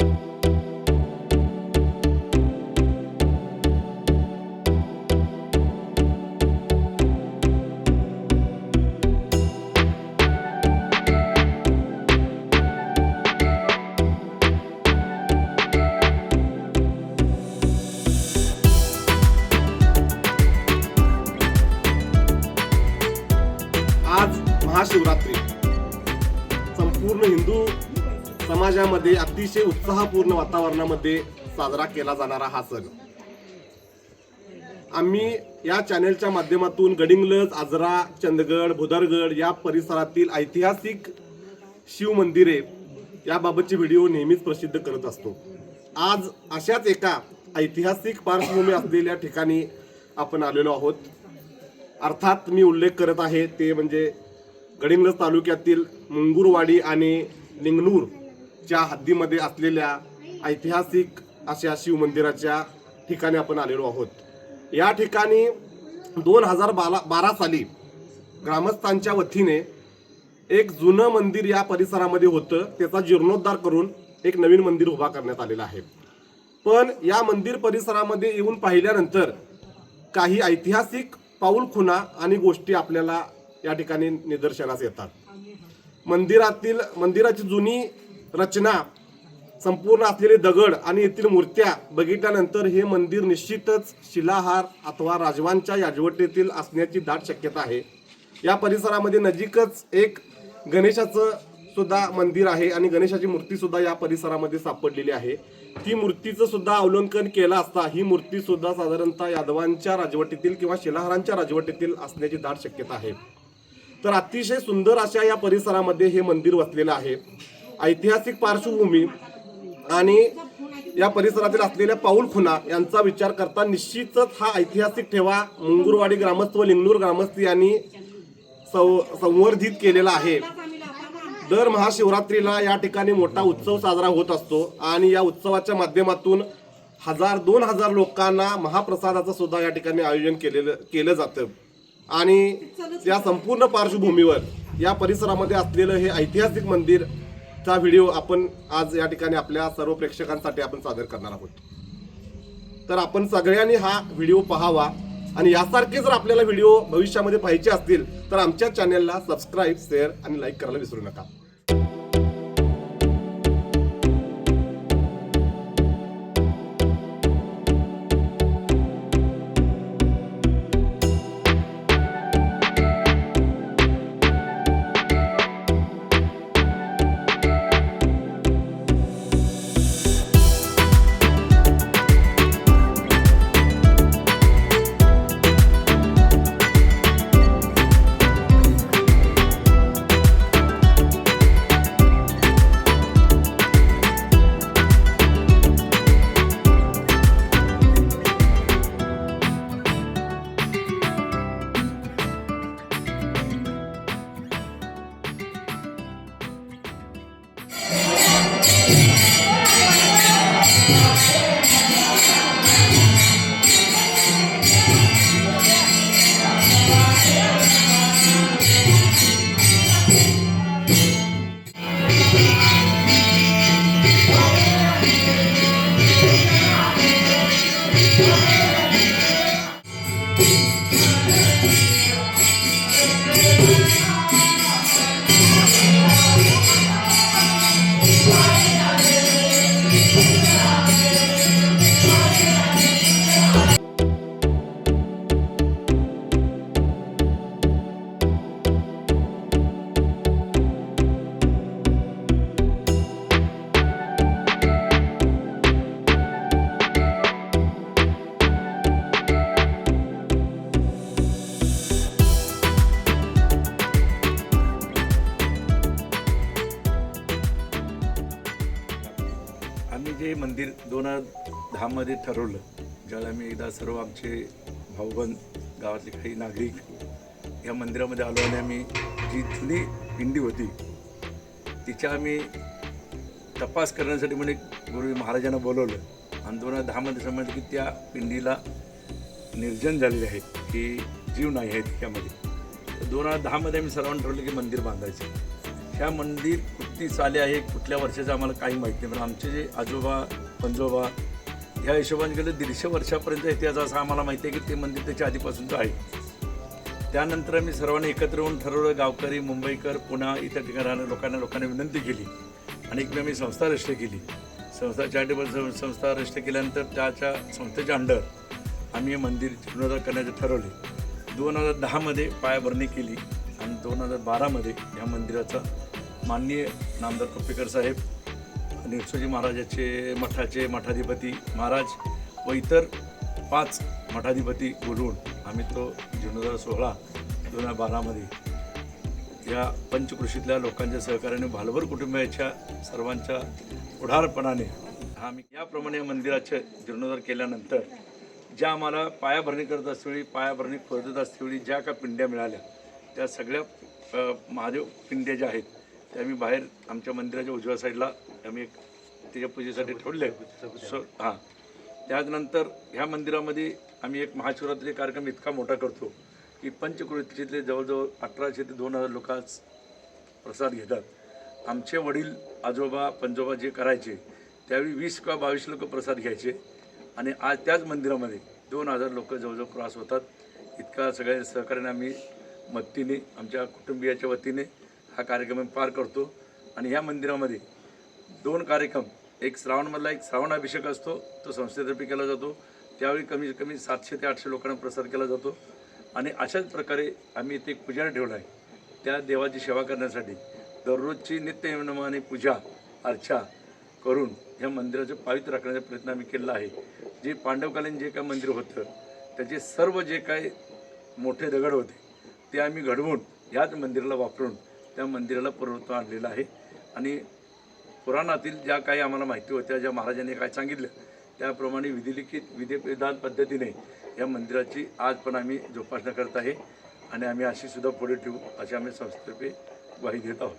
आज समाजामध्ये अतिशय उत्साहपूर्ण वातावरणामध्ये साजरा केला जाणारा हा सण. आम्ही या चॅनेलच्या माध्यमातून गडिंगलज आजरा चंदगड भुदरगड या परिसरातील ऐतिहासिक शिव मंदिरे याबाबतचे व्हिडिओ नेहमीच प्रसिद्ध करत असतो. आज अशाच एका ऐतिहासिक पार्श्वभूमी असलेल्या ठिकाणी आपण आलेलो आहोत. अर्थात मी उल्लेख करत आहे ते म्हणजे गडिंगलज तालुक्यातील मुंगूरवाडी आणि च्या हद्दीमध्ये असलेल्या ऐतिहासिक अशा शिवमंदिराच्या ठिकाणी आपण आलेलो आहोत. या ठिकाणी दोन हजार बारा बारा साली ग्रामस्थांच्या वतीने एक जुनं मंदिर या परिसरामध्ये होतं. त्याचा जीर्णोद्धार करून एक नवीन मंदिर उभा करण्यात आलेलं आहे. पण या मंदिर परिसरामध्ये येऊन पाहिल्यानंतर काही ऐतिहासिक पाऊल खुणा आणि गोष्टी आपल्याला या ठिकाणी निदर्शनास येतात. मंदिरातील मंदिराची जुनी रचना संपूर्ण असलेले दगड आणि येथील मूर्त्या बघितल्यानंतर हे मंदिर निश्चितच शिलाहार अथवा राजवांच्या याजवटीतील असण्याची दाट शक्यता आहे. या परिसरामध्ये नजीकच एक गणेशाचं सुद्धा मंदिर आहे आणि गणेशाची मूर्ती सुद्धा या परिसरामध्ये सापडलेली आहे. ती मूर्तीचं सुद्धा अवलोकन केलं असता ही मूर्ती सुद्धा साधारणतः यादवांच्या राजवटीतील किंवा शिलाहारांच्या राजवटीतील असण्याची दाट शक्यता आहे. तर अतिशय सुंदर अशा या परिसरामध्ये हे मंदिर वसलेलं आहे. ऐतिहासिक पार्श्वभूमी आणि या परिसरातील असलेल्या पाऊल खुना यांचा विचार करता निश्चितच हा ऐतिहासिक ठेवा मुंगुरवाडी ग्रामस्थ व लिंगूर ग्रामस्थ यांनी सव संवर्धित केलेला आहे. दर महाशिवरात्रीला या ठिकाणी मोठा उत्सव साजरा होत असतो आणि या उत्सवाच्या माध्यमातून हजार दोन हजार लोकांना महाप्रसादाचं सुद्धा या ठिकाणी आयोजन केलेलं केलं जातं. आणि या संपूर्ण पार्श्वभूमीवर या परिसरामध्ये असलेलं हे ऐतिहासिक मंदिर चा व्हिडिओ आपण आज या ठिकाणी आपल्या सर्व प्रेक्षकांसाठी आपण सादर करणार आहोत. तर आपण सगळ्यांनी हा व्हिडिओ पाहावा आणि यासारखे जर आपल्याला व्हिडिओ भविष्यामध्ये पाहिजे असतील तर आमच्या चॅनेलला सबस्क्राईब शेअर आणि लाईक करायला विसरू नका. मंदिर दोन हजार दहामध्ये ठरवलं ज्यावेळेला आम्ही एकदा सर्व आमचे भाऊबंद गावातले काही नागरिक या मंदिरामध्ये आलो आणि आम्ही जी जुनी पिंडी होती तिच्या आम्ही तपास करण्यासाठी म्हणजे गुरु महाराजांना बोलवलं. आणि दोन हजार दहामध्ये समजलं की त्या पिंडीला निर्जन झालेले आहे की जीव नाही आहेत त्यामध्ये. दोन हजार दहामध्ये आम्ही सर्वांनी ठरवलं की मंदिर बांधायचं. ह्या मंदिर कुठली आले आहे कुठल्या वर्षाचं आम्हाला काही माहिती नाही. पण आमचे जे आजोबा पंजोबा ह्या हिशोबाने गेलं दीडशे वर्षापर्यंत इतिहास असा आम्हाला माहिती आहे की ते मंदिर त्याच्या आधीपासूनचं आहे. त्यानंतर आम्ही सर्वांनी एकत्र येऊन ठरवलं गावकरी मुंबईकर पुणा इतर ठिकाणी राहणाऱ्या लोकांना लोकांना विनंती केली. आणि एक आम्ही संस्था रचना केली. संस्था चॅरिटेबल संस्था रचना केल्यानंतर त्याच्या संस्थेच्या अंडर आम्ही हे मंदिर जीर्णोद्धार करण्याचे ठरवले. दोन हजार दहामध्ये पायाभरणी केली आणि दोन हजार बारामध्ये या मंदिराचा माननीय नामदार कुप्पेकर साहेब निरसोजी महाराजाचे मठाचे मठाधिपती महाराज व इतर पाच मठाधिपती बोलून आम्ही तो जीर्णोद्धार सोहळा दोन हजार बारामध्ये या पंचकृषीतल्या लोकांच्या सहकार्याने भालभर कुटुंबियाच्या सर्वांच्या पुढारपणाने आम्ही याप्रमाणे मंदिराचे जीर्णोद्धार केल्यानंतर ज्या आम्हाला पायाभरणी करत असतेवेळी पायाभरणी खोदत असतेवेळी ज्या का पिंड्या मिळाल्या त्या सगळ्या महादेव पिंड्या ज्या आहेत त्या आम्ही बाहेर आमच्या मंदिराच्या उजव्या साईडला आम्ही एक त्याच्या पूजेसाठी ठेवले सो हां. त्यानंतर ह्या मंदिरामध्ये आम्ही एक महाशिवरात्री कार्यक्रम इतका मोठा करतो की पंचकृतीतले जवळजवळ अठराशे ते दोन हजार लोक आज प्रसाद घेतात. आमचे वडील आजोबा पंजोबा जे करायचे त्यावेळी वीस किंवा बावीस लोक प्रसाद घ्यायचे. आणि आज त्याच मंदिरामध्ये दोन हजार लोक जवळजवळ प्रवास होतात. इतका सगळ्या सहकार्याने आम्ही मदतीने आमच्या कुटुंबियाच्या वतीने हा कार्यक्रम पार करतो. आणि ह्या मंदिरामध्ये दोन कार्यक्रम एक श्रावणमधला एक श्रावण अभिषेक असतो तो संस्थेतर्फे केला जातो. त्यावेळी कमीत कमी सातशे ते आठशे लोकांना प्रसार केला जातो. आणि अशाच प्रकारे आम्ही इथे एक पुजारी ठेवला आहे. त्या देवाची सेवा करण्यासाठी दररोजची नित्यनियमाने पूजा अर्चा करून ह्या मंदिराचं पावित्र्य राखण्याचा प्रयत्न आम्ही केलेला आहे. जे पांडवकालीन जे काय मंदिर होतं त्याचे सर्व जे काय मोठे दगड होते ते आम्ही घडवून ह्याच मंदिराला वापरून त्या मंदिराला पूर्वत्व आणलेलं आहे. आणि पुराणातील ज्या काही आम्हाला माहिती होत्या ज्या महाराजांनी काय सांगितलं त्याप्रमाणे विधिलिखित विधिविधान पद्धतीने या मंदिराची आज पण आम्ही जोपासना करत आहे. आणि आम्ही अशी सुद्धा पुढे ठेवू अशी आम्ही संस्थेपे ग्वाही देत आहोत.